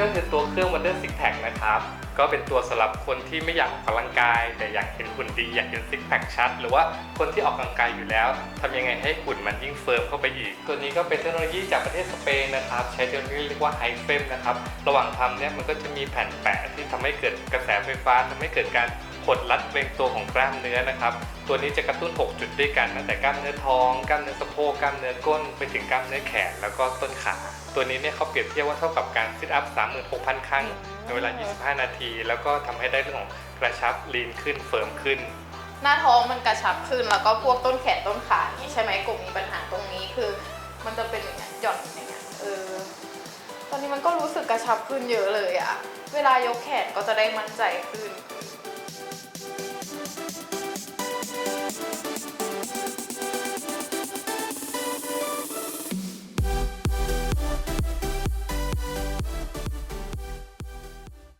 ก็คือตัวเครื่อง Wonder Six Pack นะครับ ก็เป็นตัวสำหรับคนที่ไม่อยากออกกำลังกาย แต่อยากเห็นหุ่นดีอยากเห็นซิกแพคชัด หรือว่าคนที่ออกกำลังกายอยู่แล้วทำยังไงให้หุ่นมันยิ่งเฟิร์มเข้าไปอีก ตัวนี้ก็เป็นเทคโนโลยีจากประเทศสเปนนะครับ ใช้เทคโนโลยีเรียกว่าไฮเฟมนะครับ ระหว่างทำเนี่ยมันก็จะมีแผ่นแปะที่ทำให้เกิดกระแสไฟฟ้าทำให้เกิดการ ดรัดเวงตัวของกล้ามเนื้อนะครับ ตัวนี้จะกระตุ้น 6 จุดด้วยกันตั้งแต่กล้ามเนื้อท้องกล้ามเนื้อสะโพกกล้ามเนื้อก้นไปถึงกล้ามเนื้อแขนแล้วก็ต้นขา ตัวนี้เนี่ยเขาเปรียบเทียบว่าเท่ากับการซิทอัพ 36,000 ครั้งในเวลา 25 นาที แล้วก็ทำให้ได้เรื่องของกระชับลีนขึ้นเฟิร์มขึ้น หน้าท้องมันกระชับขึ้นแล้วก็พวกต้นแขนต้นขานี้ใช่ไหมกลุ่มมีปัญหาตรงนี้คือ มันจะเป็นอย่างเงี้ยหย่อนอย่างเงี้ยเออตอนนี้มันก็รู้สึกกระชับขึ้นเยอะเลยอะเวลายกแขนก็จะได้มั่นใจขึ้น